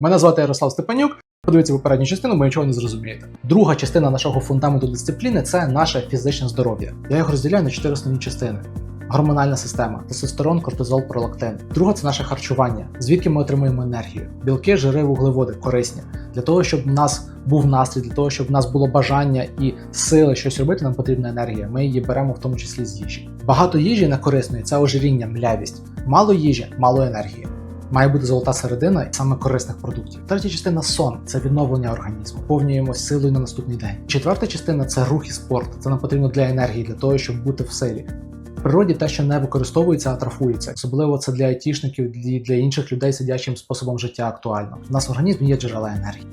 Мене звати Ярослав Степанюк. Подивіться попередню частину, бо нічого не зрозумієте. Друга частина нашого фундаменту дисципліни це наше фізичне здоров'я. Я їх розділяю на чотири основні частини. Гормональна система, тестостерон, кортизол, пролактин. Друга це наше харчування, звідки ми отримуємо енергію. Білки, жири, вуглеводи корисні. Для того, щоб в нас був настрій, для того, щоб в нас було бажання і сили щось робити, нам потрібна енергія. Ми її беремо в тому числі з їжі. Багато їжі некорисної це ожиріння, млявість. Мало їжі, мало енергії. Має бути золота середина саме корисних продуктів. Третя частина сон це відновлення організму. Повнюємось силою на наступний день. Четверта частина це рух і спорт. Це нам потрібно для енергії, для того, щоб бути в силі. В природі те, що не використовується, атрофується. Особливо це для айтішників і для інших людей сидячим способом життя актуально. У нас в організмі є джерела енергії.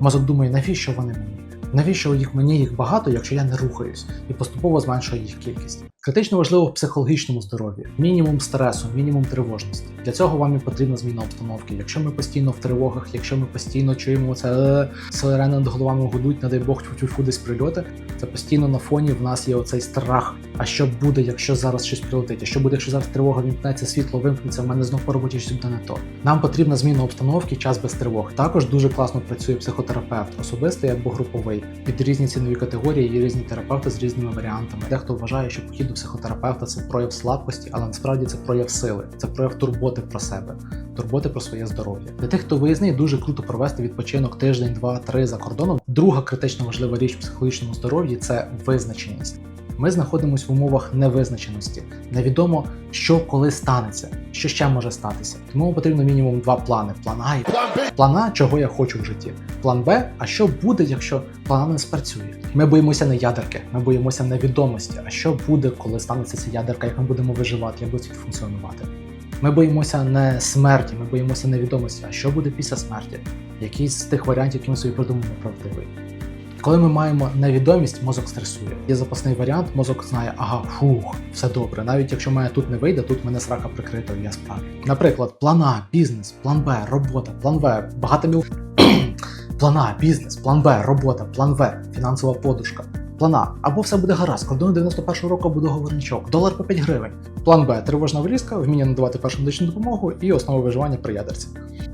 Мозок думає, навіщо вони мені? Навіщо їх мені їх багато, якщо я не рухаюсь, і поступово зменшує їх кількість. Критично важливо в психологічному здоров'ї, мінімум стресу, мінімум тривожності. Для цього вам і потрібна зміна обстановки. Якщо ми постійно в тривогах, якщо ми постійно чуємо це «Е, сирени над головами гудуть, не дай Бог тьфу-тьфу десь прильоти, це постійно на фоні в нас є оцей страх. А що буде, якщо зараз щось прилетить? А що буде, якщо зараз тривога вімкнеться, світло вимкнеться, в мене знов по роботі щось буде не то. Нам потрібна зміна обстановки, час без тривог. Також дуже класно працює психотерапевт, особистий або груповий. Під різні цінові категорії є різні терапевти з різними варіантами. Дехто вважає, що похід психотерапевта це прояв слабкості, але насправді це прояв сили, це прояв турботи про себе, турботи про своє здоров'я. Для тих, хто виїзний, дуже круто провести відпочинок тиждень, два, три за кордоном. Друга критично важлива річ в психологічному здоров'ї це визначеність. Ми знаходимося в умовах невизначеності. Невідомо, що коли станеться, що ще може статися. Тому потрібно мінімум два плани: план А і план А, чого я хочу в житті. План Б, а що буде, якщо план не спрацює? Ми боїмося не ядерки, ми боїмося невідомості. А що буде, коли станеться ця ядерка, як ми будемо виживати, як буде функціонувати? Ми боїмося не смерті, ми боїмося невідомості. А що буде після смерті? Який з тих варіантів, які ми собі придумаємо, правдивий? Коли ми маємо невідомість, мозок стресує. Є запасний варіант, мозок знає, ага, фух, все добре. Навіть якщо мене тут не вийде, тут мене срака прикрита, я справлю. Наприклад, план А, бізнес, план Б, робота, план В, багато міл. план А, бізнес, план Б, робота, план В, фінансова подушка. План А, або все буде гаразд, кордон 91-го року або договорничок, долар по 5 гривень. План Б тривожна вилізка, вміння надавати першу медичну допомогу і основа виживання при ядерці.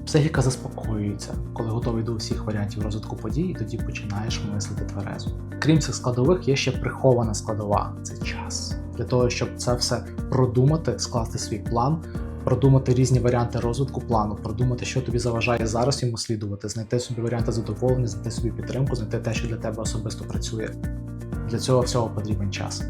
Психіка заспокоюється, коли готовий до усіх варіантів розвитку подій, і тоді починаєш мислити тверезо. Крім цих складових, є ще прихована складова це час. Для того, щоб це все продумати, скласти свій план, продумати різні варіанти розвитку плану, продумати, що тобі заважає зараз йому слідувати, знайти собі варіанти задоволення, знайти собі підтримку, знайти те, що для тебе особисто працює. Для цього всього потрібен час.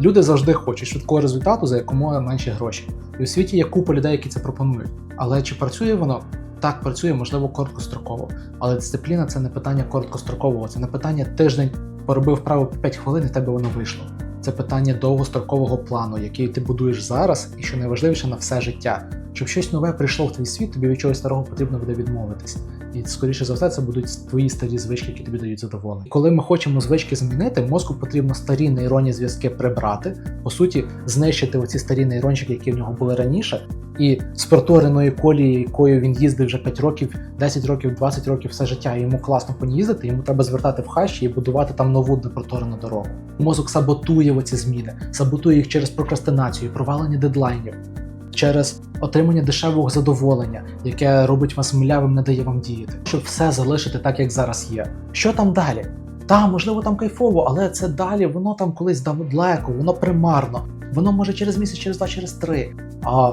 Люди завжди хочуть швидкого результату за якомога менші гроші. І у світі є купа людей, які це пропонують. Але чи працює воно? Так, працює, можливо, короткостроково. Але дисципліна це не питання короткострокового, це не питання тиждень поробив вправо 5 хвилин, і в тебе воно вийшло. Це питання довгострокового плану, який ти будуєш зараз, і що найважливіше на все життя. Щоб щось нове прийшло в твій світ, тобі від чогось старого потрібно буде відмовитись. І скоріше за все, це будуть твої старі звички, які тобі дають задоволення. Коли ми хочемо звички змінити, мозку потрібно старі нейронні зв'язки прибрати, по суті, знищити оці старі нейрончики, які в нього були раніше, і з протореної колії, якою він їздив вже 5 років, 10 років, 20 років все життя, йому класно по ній їздити, йому треба звертати в хащі і будувати там нову непроторену дорогу. Мозок саботує оці зміни, саботує їх через прокрастинацію, провалення дедлайнів. Через отримання дешевого задоволення, яке робить вас млявим, не дає вам діяти, щоб все залишити так, як зараз є. Що там далі? Та, можливо, там кайфово, але це далі, воно там колись далеко, воно примарно, воно може через місяць, через два, через три. А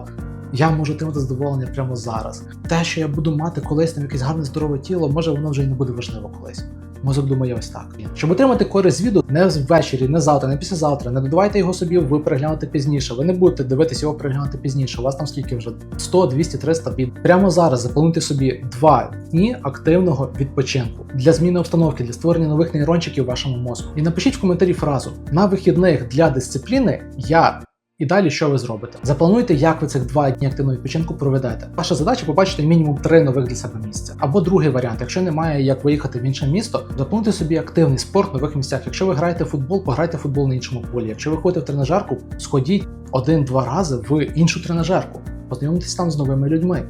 я можу отримати задоволення прямо зараз. Те, що я буду мати колись там якесь гарне здорове тіло, може воно вже й не буде важливо колись. Мозок думає ось так. Щоб отримати користь з відео не ввечері, не завтра, не післязавтра, не додавайте його собі, ви переглянете пізніше. Ви не будете дивитися його переглянути пізніше. У вас там скільки вже 100, 200, 300 бід. Прямо зараз заплануйте собі два дні активного відпочинку для зміни обстановки, для створення нових нейрончиків в вашому мозку. І напишіть в коментарі фразу на вихідних для дисципліни я. І далі що ви зробите? Заплануйте, як ви цих два дні активного відпочинку проведете. Ваша задача побачити мінімум три нових для себе місця. Або другий варіант, якщо немає як виїхати в інше місто, заплануйте собі активний спорт в нових місцях. Якщо ви граєте в футбол, пограйте в футбол на іншому полі. Якщо ви ходите в тренажерку, сходіть один-два рази в іншу тренажерку, познайомтесь там з новими людьми.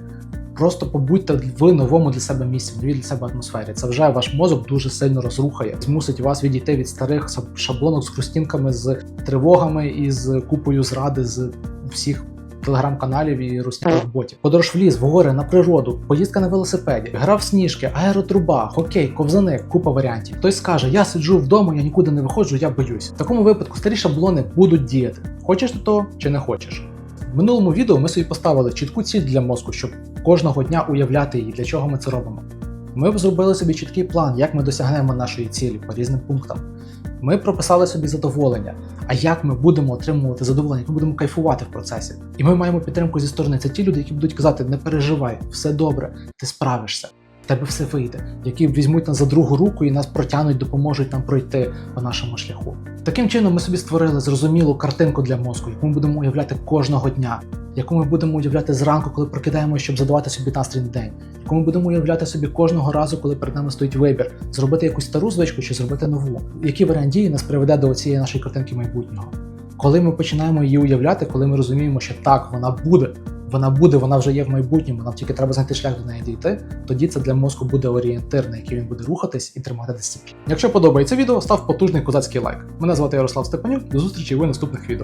Просто побудьте в новому для себе місці, в новій для себе атмосфері. Це вже ваш мозок дуже сильно розрухає, змусить вас відійти від старих шаблонок з хрустінками, з тривогами і з купою зради з всіх телеграм-каналів і русських ботів. Подорож в ліс, в гори, на природу, поїздка на велосипеді, гра в сніжки, аеротруба, хокей, ковзани, купа варіантів. Хтось скаже, я сиджу вдома, я нікуди не виходжу, я боюсь. В такому випадку старі шаблони будуть діяти. Хочеш ти того чи не хочеш. В минулому відео ми собі поставили чітку ціль для мозку, щоб кожного дня уявляти її, для чого ми це робимо. Ми б зробили собі чіткий план, як ми досягнемо нашої цілі по різним пунктам. Ми прописали собі задоволення, а як ми будемо отримувати задоволення, як ми будемо кайфувати в процесі. І ми маємо підтримку зі сторони. Це ті люди, які будуть казати: не переживай, все добре, ти справишся, в тебе все вийде, які візьмуть нас за другу руку і нас протягнуть, допоможуть нам пройти по нашому шляху. Таким чином, ми собі створили зрозумілу картинку для мозку, яку ми будемо уявляти кожного дня, яку ми будемо уявляти зранку, коли прокидаємося, щоб задавати собі настрій на день, яку ми будемо уявляти собі кожного разу, коли перед нами стоїть вибір, зробити якусь стару звичку чи зробити нову. Який варіант дії нас приведе до цієї нашої картинки майбутнього? Коли ми починаємо її уявляти, коли ми розуміємо, що так, вона буде, вона буде, вона вже є в майбутньому, нам тільки треба знайти шлях до неї дійти, тоді це для мозку буде орієнтир, на який він буде рухатись і тримати дисципліну. Якщо подобається відео, став потужний козацький лайк. Мене звати Ярослав Степанюк. До зустрічі у наступних відео.